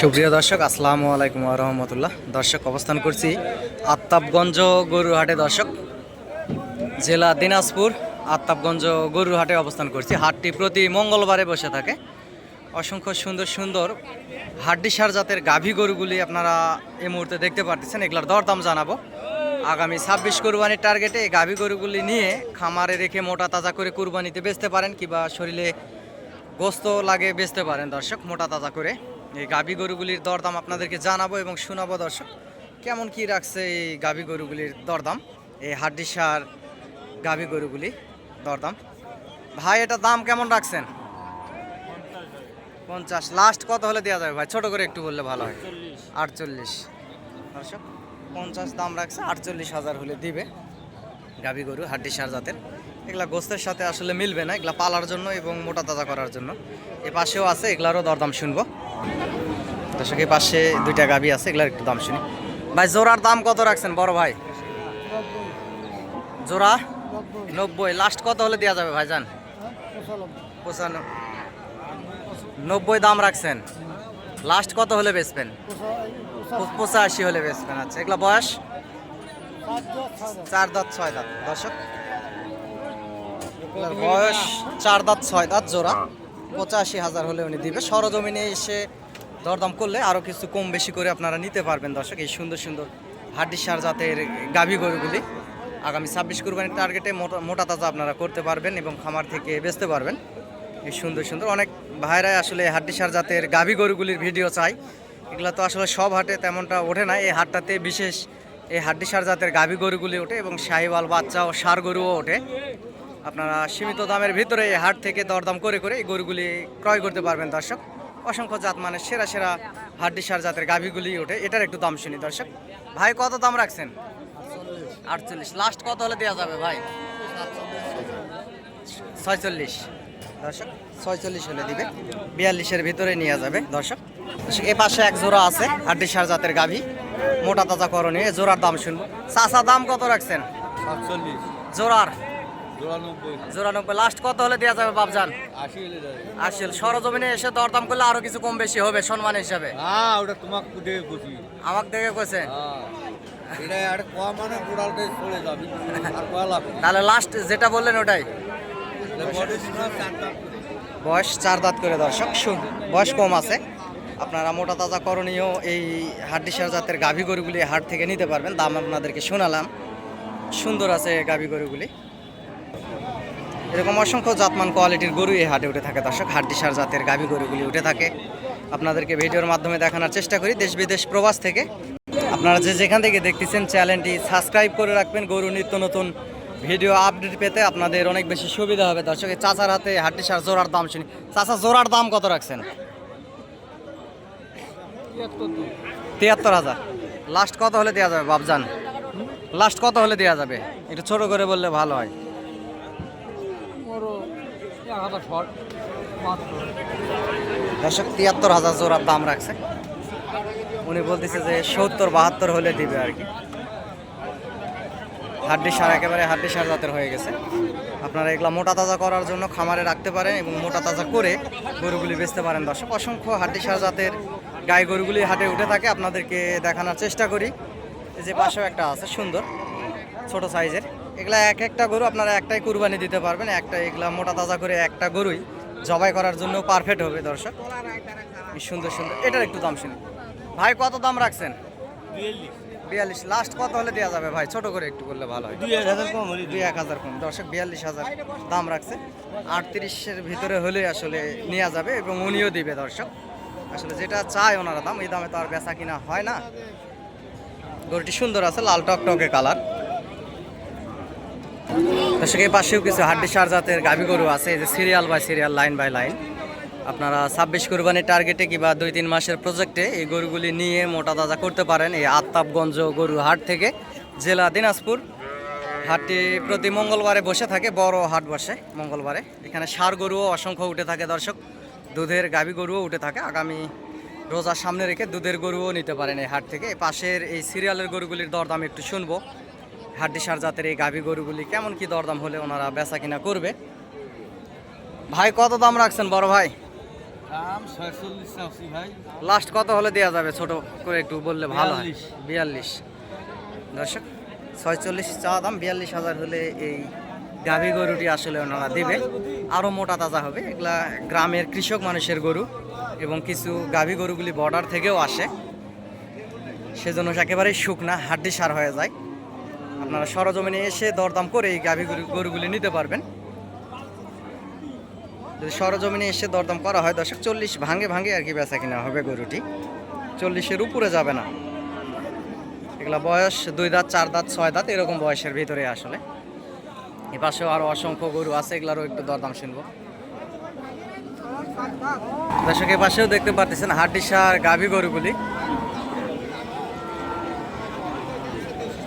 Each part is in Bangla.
সুপ্রিয় দর্শক, আসসালামু আলাইকুম রহমতুল্লাহ। দর্শক, অবস্থান করছি আত্তাবগঞ্জ গরুহাটে দর্শক, জেলা দিনাজপুর আত্তাবগঞ্জ গরুহাটে অবস্থান করছি। হাটটি প্রতি মঙ্গলবারে বসে থাকে। অসংখ্য সুন্দর সুন্দর হাড্ডিসার জাতের গাভী গরুগুলি আপনারা এই মুহূর্তে দেখতে পারতেছেন। এগুলার দরদাম জানাব। আগামী ছাব্বিশ কোরবানির টার্গেটে এই গাভী গরুগুলি নিয়ে খামারে রেখে মোটা তাজা করে কুরবানিতে বেচতে পারেন কিংবা শরীরে গোস্ত লাগে বেচতে পারেন দর্শক, মোটা তাজা করে। এই গাভী গরুগুলির দরদাম আপনাদেরকে জানাব এবং শোনাবো, দর্শক। কেমন কি রাখছে এই গাভী গরুগুলির দরদাম? এই হাড্ডিসার গাভী গরুগুলি দরদাম। ভাই, এটা দাম কেমন রাখছেন? পঞ্চাশ লাস্ট কত হলে দেওয়া যাবে ভাই? ছোট করে একটু বললে ভালো হয়। আটচল্লিশ। দর্শক, পঞ্চাশ দাম রাখছে, আটচল্লিশ হাজার হলে দিবে গাভী গরু, হাড্ডি সার জাতের। এগুলা গোস্তের সাথে আসলে মিলবে না, এগুলা পালার জন্য এবং মোটা তাজা করার জন্য। এ পাশেও আছে, এগুলারও দরদাম শুনব। দর্শক পাশে দুইটা গাভী আছে, এগুলার একটু দাম শুনি। ভাই, জোড়ার দাম কত রাখছেন, বড় ভাই? জোড়া নব্বই লাস্ট কত হলে দেওয়া যাবে, ভাইজান? পঁচান্ন নব্বই দাম রাখছেন। লাস্ট কত হলে বেচবেন? পঁচাশি হলে বেচবেন আচ্ছা এগুলো বয়স? চার দাঁত, ছয় দাঁত, দর্শক। বয়স চার দাঁত, ছয় দাঁত জোড়া। পঁচাশি হাজার হলে উনি দিবে। সরজমিনে এসে দরদাম করলে আরও কিছু কম বেশি করে আপনারা নিতে পারবেন, দর্শক। এই সুন্দর সুন্দর হাড্ডি সার জাতের গাভী গরুগুলি আগামী ছাব্বিশ কুরবানির টার্গেটে মোটা মোটা তাজা আপনারা করতে পারবেন এবং খামার থেকে বেচতে পারবেন। এই সুন্দর সুন্দর অনেক ভাইরাই আসলে হাড্ডি সার জাতের গাভী গরুগুলির ভিডিও চাই এগুলো তো আসলে সব হাটে তেমনটা ওঠে না। এই হাটটাতে বিশেষ এই হাড্ডি সার জাতের গাভী গরুগুলি ওঠে এবং শাহিওয়াল বাচ্চা ও সার গরুও ওঠে। আপনারা সীমিত দামের ভিতরে এই হাট থেকে দরদাম করে করে এই গরুগুলি ক্রয় করতে পারবেন, দর্শক। অসংখ্য জাত মানে সেরা সেরা হাড্ডিসার জাতের গাভীগুলি ওঠে। এটার একটু দাম শুনি দর্শক। ভাই কত দাম রাখছেন? আটচল্লিশ। লাস্ট কত হলে দেওয়া যাবে ভাই? ছয়চল্লিশ। দর্শক ছয়চল্লিশ হলে দিবে। বিয়াল্লিশের ভিতরে নিয়ে যাবে দর্শক। এ পাশে এক জোড়া আছে হাড্ডি সার জাতের গাভী। মোটা তাজা করণে এ জোড়ার দাম শুনব। চাষা দাম কত রাখছেন? সাতচল্লিশ। জোড়ার? চুরানব্বই। লাস্ট কত হলে দেওয়া যাবে বাবজান আশি সরজমিনে এসে দরদাম করলে আরও কিছু কম বেশি হবে সম্মান হিসাবে। হ্যাঁ ওটা তোমাকে দেখে খুশি। আমাকে দেখে কইছে হ্যাঁ। কম মানে তাহলে লাস্ট যেটা বললেন ওটাই। বয়স চার দাঁত করে দর্শক শুন বয়স কম আছে। আপনারা মোটা তাজা করণীয় এই হাড্ডিসার জাতের গাভী গরুগুলি হাট থেকে নিতে পারবেন। দাম আপনাদেরকে শোনালাম। সুন্দর আছে গাভী গরুগুলি। এরকম অসংখ্য জাতমান কোয়ালিটির গরু এই হাটে উঠে থাকে, দর্শক। হাড্ডিসার জাতের গাভী গরুগুলি উঠে থাকে। আপনাদেরকে ভিডিওর মাধ্যমে দেখানোর চেষ্টা করি দেশ বিদেশ প্রবাস থেকে। আপনারা যে যেখান থেকে দেখতেছেন চ্যানেলটি সাবস্ক্রাইব করে রাখবেন, গরু নিত্য নতুন ভিডিও আপডেট পেতে আপনাদের অনেক বেশি সুবিধা হবে, দর্শক। চাচার হাতে হাড্ডি সার জোড়ার দাম শুনি, চাচা জোড়ার দাম কত রাখছেন? তিয়াত্তর হাজার। লাস্ট কত হলে দেওয়া যাবে বাবজান লাস্ট কত হলে দেওয়া যাবে? একটু ছোট করে বললে ভালো হয়। দর্শক, তিয়াত্তর হাজার জোড়ার দাম রাখছে। উনি বলতেছে যে সত্তর, বাহাত্তর হলে দিবে আর কি। হাড্ডি সার একেবারে হাড্ডি সার জাতের হয়ে গেছে। আপনারা এগুলা মোটা তাজা করার জন্য খামারে রাখতে পারেন এবং মোটা তাজা করে গরুগুলি বেচতে পারেন। দর্শক, অসংখ্য হাড্ডি সার জাতের গায়ে গরুগুলি হাটে উঠে থাকে। আপনাদেরকে দেখানোর চেষ্টা করি। যে পাশেও একটা আছে, সুন্দর, ছোট সাইজের। এগুলা এক একটা গরু আপনারা একটাই কুরবানি দিতে পারবেন একটা এগুলা মোটা তাজা করে একটা গরুই জবাই করার জন্য পারফেক্ট হবে দর্শক। সুন্দর সুন্দর। এটার একটু দাম শুনি। ভাই কত দাম রাখছেন? বিয়াল্লিশ। লাস্ট কত হলে দেওয়া যাবে ভাই? ছোট করে একটু করলে ভালো হয়। দুই এক হাজার কম হলে দুই এক হাজার কম। দর্শক বিয়াল্লিশ হাজার দাম রাখছে। আটত্রিশের ভিতরে হলে আসলে নেওয়া যাবে এবং উনিও দিবে দর্শক। আসলে যেটা চায় ওনারা দাম এই দামে তো আর বেচা কিনা হয় না। গরুটি সুন্দর আছে লাল টক টকটকে কালার। দর্শক, এই পাশেও কিছু হাড্ডি সার জাতের গাভী গরু আছে। যে serial by serial line by line আপনারা ছাব্বিশ কোরবানির টার্গেটে কিংবা দুই তিন মাসের প্রজেক্টে এই গরুগুলি নিয়ে মোটা তাজা করতে পারেন এই আত্তাবগঞ্জ গরু হাট থেকে। জেলা দিনাজপুর হাটটি প্রতি মঙ্গলবারে বসে থাকে, বড় হাট বসে মঙ্গলবারে। এখানে সার গরুও অসংখ্য উঠে থাকে দর্শক, দুধের গাভী গরুও উঠে থাকে। আগামী রোজার সামনে রেখে দুধের গরুও নিতে পারেন এই হাট থেকে। পাশের এই সিরিয়ালের গরুগুলির দরদাম একটু শুনব। হাড্ডি সার জাতের এই গাভী গরুগুলি কেমন কি দরদাম হলে ওনারা বেচা কিনা করবে? ভাই কত দাম রাখছেন বড় ভাই? লাস্ট কত হলে দেওয়া যাবে? ছোট করে একটু বললে ভালো হয়। বিয়াল্লিশ। বিয়াল্লিশ। দর্শক ছয়চল্লিশ চা দাম বিয়াল্লিশ হাজার হলে এই গাভী গরুটি আসলে ওনারা দেবে। আরও মোটা তাজা হবে। এগুলা গ্রামের কৃষক মানুষের গরু এবং কিছু গাভী গরুগুলি বর্ডার থেকেও আসে। সেজন্য একেবারেই শুকনা হাড্ডি সার হয়ে যায়। আপনারা সরজমিনে এসে দরদাম করে এই গাভী গরু গরুগুলি নিতে পারবেন। যদি সরজমিনে এসে দরদাম করা হয়, দর্শক, চল্লিশ ভাঙে ভাঙে আর কি বেচা কিনা হবে গরুটি। চল্লিশের উপরে যাবে না। এগুলা বয়স দুই দাঁত, চার দাঁত, ছয় দাঁত, এরকম বয়সের ভিতরে আসলে। এ পাশেও আরও অসংখ্য গরু আছে, এগুলারও একটু দরদাম শুনব। দর্শক, এ পাশেও দেখতে পারতেছেন হাড্ডি সার গাভী গরুগুলি।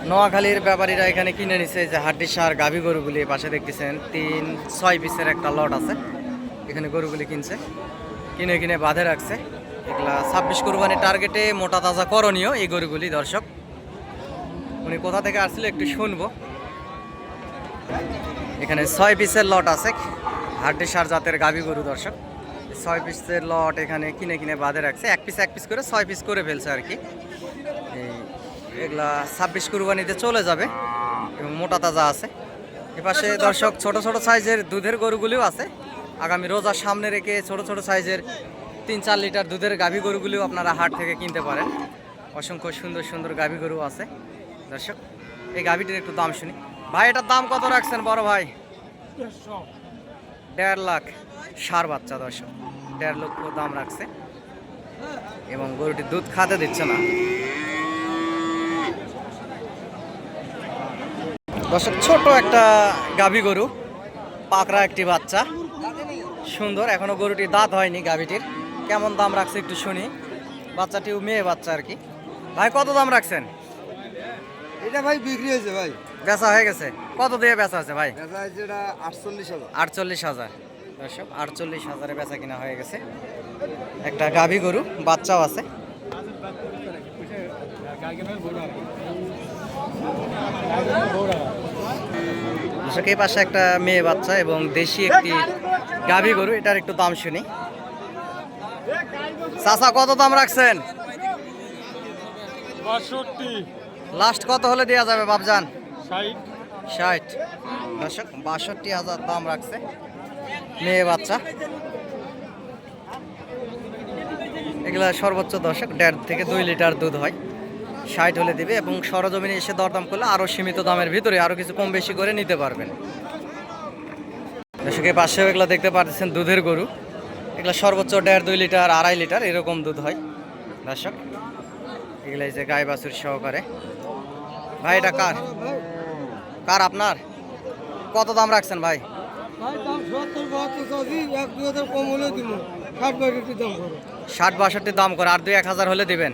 নোয়াখালীর ব্যাপারীরা এখানে কিনে নিছে যে হাড্ডি সার, গাভী গরুগুলি পাশে দেখতেছেন তিন, ছয় পিসের একটা লট আছে। এখানে গরুগুলি কিনছে। কিনে কিনে বাঁধে রাখছে। এগুলা ছাব্বিশ কোরবানির টার্গেটে মোটা তাজা করণীয় এই গরুগুলি, দর্শক। উনি কোথা থেকে আসছিল একটু শুনব। এখানে ছয় পিসের লট আছে, হাড্ডি সার জাতের গাভী গরু, দর্শক। ছয় পিসের লট এখানে কিনে কিনে বাঁধে রাখছে। এক পিস এক পিস করে ছয় পিস করে ফেলছে আর কি। এগুলা ছাব্বিশ কুরবানিতে চলে যাবে এবং মোটা তাজা আছে। এপাশে দর্শক, ছোট ছোট সাইজের দুধের গরুগুলিও আছে। আগামী রোজার সামনে রেখে ছোট ছোট সাইজের তিন চার লিটার দুধের গাভী গরুগুলিও আপনারা হাট থেকে কিনতে পারেন। অসংখ্য সুন্দর সুন্দর গাভী গরু আছে। দর্শক, এই গাভীটির একটু দাম শুনি। ভাই, এটার দাম কত রাখছেন বড় ভাই? দেড় লাখ সার বাচ্চা দর্শক, দেড় লক্ষ দাম রাখছে। এবং গরুটি দুধ খাতে দিচ্ছে না। দর্শক ছোট একটা গাভী গরু পাকড়া একটি বাচ্চা। সুন্দর এখনও গরুটি দাঁত হয়নি গাভীটির। কেমন দাম রাখছে একটু শুনি। বাচ্চাটিও মেয়ে বাচ্চা আর কি। ভাই কত দাম রাখছেন? এটা ভাই বিক্রি হয়েছে ভাই। বেচা হয়ে গেছে। কত দিয়ে বেচা আছে ভাই? আটচল্লিশ হাজার। দর্শক আটচল্লিশ হাজারে বেচা কিনা হয়ে গেছে। একটা গাভী গরু বাচ্চাও আছে। দর্শক এই পাশে একটা মেয়ে বাচ্চা এবং দেশি একটি গাভী গরু এটার একটু দাম শুনি। চাচা কত দাম রাখছেন? লাস্ট কত হলে দেওয়া যাবে বাবজান ষাট। ষাট। দর্শক বাষট্টি হাজার দাম রাখছে মেয়ে বাচ্চা। এগুলা সর্বোচ্চ দর্শক দেড় থেকে দুই লিটার দুধ হয়। ষাট হলে দিবে এবং সরজমিনে এসে দরদাম করলে আরও সীমিত দামের ভিতরে আরও কিছু কম বেশি করে নিতে পারবেন। দর্শক এই পাশেও এগুলো দেখতে পাচ্ছেন দুধের গরু। এগুলো সর্বোচ্চ দেড় দুই লিটার আড়াই লিটার এরকম দুধ হয়। দর্শক এগুলো যে গাই বাছুর সহকারে। ভাই এটা কার? কার আপনার? কত দাম রাখছেন ভাই? ষাট বাষট্টি দাম করে আর দুই এক হাজার হলে দিবেন?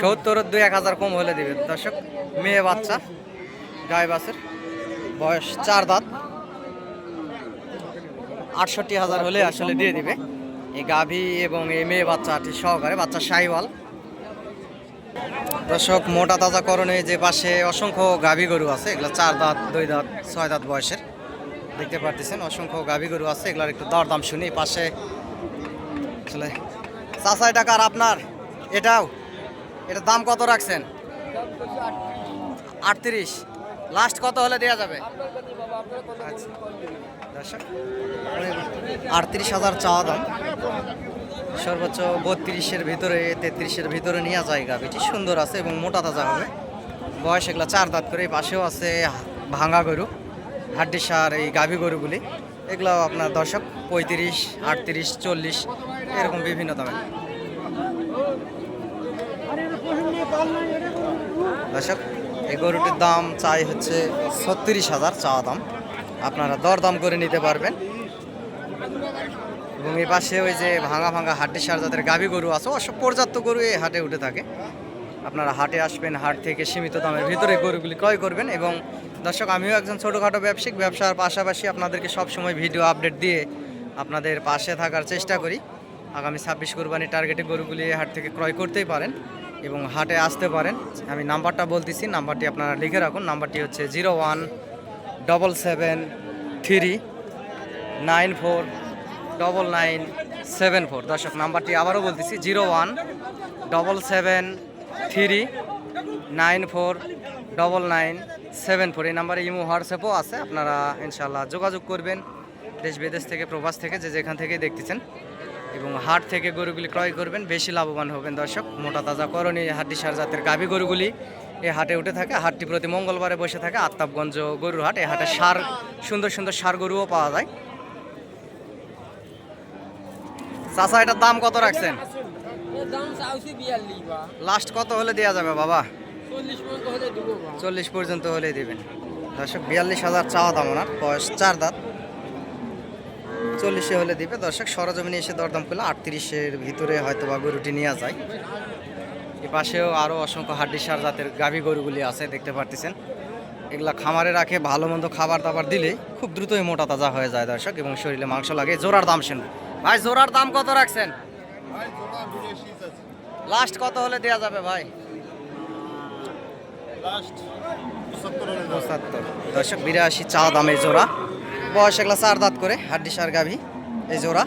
সত্তর দিব। দুই এক হাজার কম হলে দিবেন দর্শক, মেয়ে বাচ্চা গায়ে বাসের বয়স চার দাঁত। আটষট্টি হাজার হলে আসলে দিয়ে দিবে। এই গাভী এবং এই মেয়ে বাচ্চাটি সহকারে, বাচ্চা সাইওয়াল দর্শক, মোটা তাজা করণে যে পাশে অসংখ্য গাভী গরু আছে, এগুলো চার দাঁত, দুই দাঁত, ছয় দাঁত বয়সের। দেখতে পারতেছেন, অসংখ্য গাভী গরু আছে, এগুলার একটু দরদাম শুনি। পাশে আসলে চাষাই টাকার আপনার? এটাও। এটার দাম কত রাখছেন? আটত্রিশ। লাস্ট কত হলে দেওয়া যাবে? আচ্ছা। আটত্রিশ হাজার চাওয়া দাম। সর্বোচ্চ বত্রিশের ভিতরে, তেত্রিশের ভিতরে নেওয়া যায় গাভিটি সুন্দর আছে এবং মোটা তাজা হবে। বয়স এগুলো চার দাঁত করে পাশেও আছে ভাঙা গরু হাড্ডি সার এই গাভী গরুগুলি। এগুলো আপনার দর্শক, পঁয়ত্রিশ, আটত্রিশ, চল্লিশ, এরকম বিভিন্ন দামে। দর্শক, এই গরুটির দাম চাই হচ্ছে ছত্রিশ হাজার চাওয়া দাম। আপনারা দরদাম করে নিতে পারবেন। এবং এই পাশে ওই যে ভাঙা ভাঙা হাড্ডি সার যাদের গাভী গরু আছে অসব পর্যাপ্ত গরু এই হাটে উঠে থাকে। আপনারা হাটে আসবেন, হাট থেকে সীমিত দামের ভিতরে গরুগুলি ক্রয় করবেন এবং দর্শক, আমিও একজন ছোটোখাটো ব্যবসায়িক, ব্যবসার পাশাপাশি আপনাদেরকে সবসময় ভিডিও আপডেট দিয়ে আপনাদের পাশে থাকার চেষ্টা করি। আগামী ছাব্বিশ কোরবানি টার্গেটে গরুগুলি হাট থেকে ক্রয় করতেই পারেন। এবং হাটে আসতে পারেন। আমি নাম্বারটা বলতেছি, নাম্বারটি আপনারা লিখে রাখুন। নাম্বারটি হচ্ছে zero one double seven three nine four double nine seven four. দর্শক, নাম্বারটি আবারও বলতেছি, zero one double seven three nine four double nine seven four. এই নাম্বারে ইমো, হোয়াটসঅ্যাপও আছে, আপনারা ইনশাল্লাহ যোগাযোগ করবেন। দেশ বিদেশ থেকে, প্রবাস থেকে, যে যেখান থেকে দেখতেছেন। এবং হাট থেকে গরুগুলি ক্রয় করবেন, বেশি লাভবান হবেন দর্শক। মোটা তাজা করণী হাড্ডি সার জাতের গাভী গরুগুলি এই হাটে উঠে থাকে। হাটটি প্রতি মঙ্গলবারে বসে থাকে। আত্তাবগঞ্জ গরুর হাট। এই হাটে সার, সুন্দর সুন্দর সার গরুও পাওয়া যায়। চাচা, এটার দাম কত রাখছেন? লাস্ট কত হলে দেওয়া যাবে বাবা? চল্লিশ পর্যন্ত হলে দিবেন। দর্শক, বিয়াল্লিশ হাজার চাওয়া দাম ওনার। বয়স চার দাঁত। চল্লিশে হলে দিবে। দর্শক সরজমিনে এসে দরদাম করলে আটত্রিশের ভিতরে হয়তো বা গরুটি নেওয়া যায়। এ পাশেও আরও অসংখ্য হাড্ডিসার জাতের গাভী গরুগুলি আছে দেখতে পারতেছেন। এগুলা খামারে রাখে ভালো মন্দ খাবার দাবার দিলে খুব দ্রুতই মোটা তাজা হয়ে যায় দর্শক এবং শরীরে মাংস লাগে। জোড়ার দাম শুনুন। ভাই জোড়ার দাম কত রাখছেন? লাস্ট কত হলে দেওয়া যাবে ভাই? দর্শক বিরাশি চা দামে জোড়া। বয়স এগুলো চার দাঁত করে, হাড্ডি সার গাভী, এই জোড়া।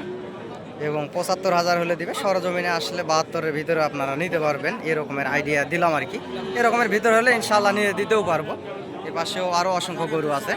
এবং পঁচাত্তর হাজার হলে দিবে, সরজমিনে আসলে বাহাত্তরের ভিতরে আপনারা নিতে পারবেন, এরকমের আইডিয়া দিলাম আর কি। এরকমের ভিতরে হলে ইনশাল্লাহ নিয়ে দিতেও পারব। এ পাশেও আরও অসংখ্য গরু আছে।